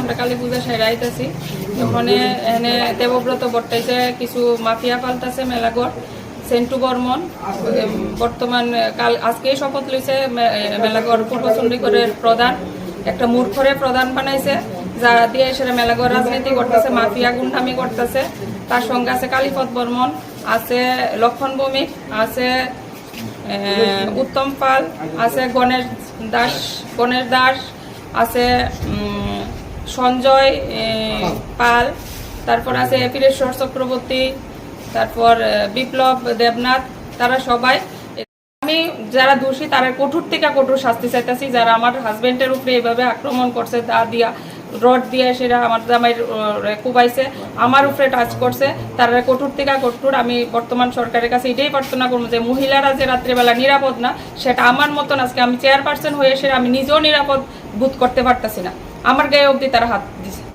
আমরা কালী পূজা সেরা আইতাছি ওখানে এনে দেবব্রত বর্তাইছে, কিছু মাফিয়া পাল্টাছে মেলাগড় সেন্টু বর্মন বর্তমান, কাল, আজকেই শপথ লইছে মেলাগড় পূর্ব চণ্ডীগড়ের প্রধান। একটা মূর্খরে প্রধান বানাইছে যারা দিয়ে সেটা মেলাগড় রাজনীতি করতেছে, মাফিয়া গুন্ডামি করতেছে। তার সঙ্গে আছে কালীপদ বর্মন, আছে লক্ষণ ভৌমিক, আছে উত্তম পাল, আছে গণেশ দাস গণেশ দাস, আছে সঞ্জয় পাল। তারপর আছে বীরেশ্বর চক্রবর্তী তারপর বিপ্লব দেবনাথ তারা সবাই। আমি যারা দোষী তারা কঠোর থেকে কঠোর শাস্তি চাইতেছি। যারা আমার হাজবেন্ডের উপরে এভাবে আক্রমণ করছে দা দিয়া রড দিয়ে সেটা আমার জামাইয়ের কুবাইছে আমার উপরে টাচ করছে তারা কঠোর থেকে কঠোর। আমি বর্তমান সরকারের কাছে এটাই প্রার্থনা করব যে মহিলারা যে রাত্রেবেলা নিরাপদ না সেটা আমার মতন আজকে আমি চেয়ারপারসন হয়ে এসে আমি নিজেও নিরাপদ বোধ করতে পারতেছি না। আমার গায়ে অবধি তারা হাত দিছে।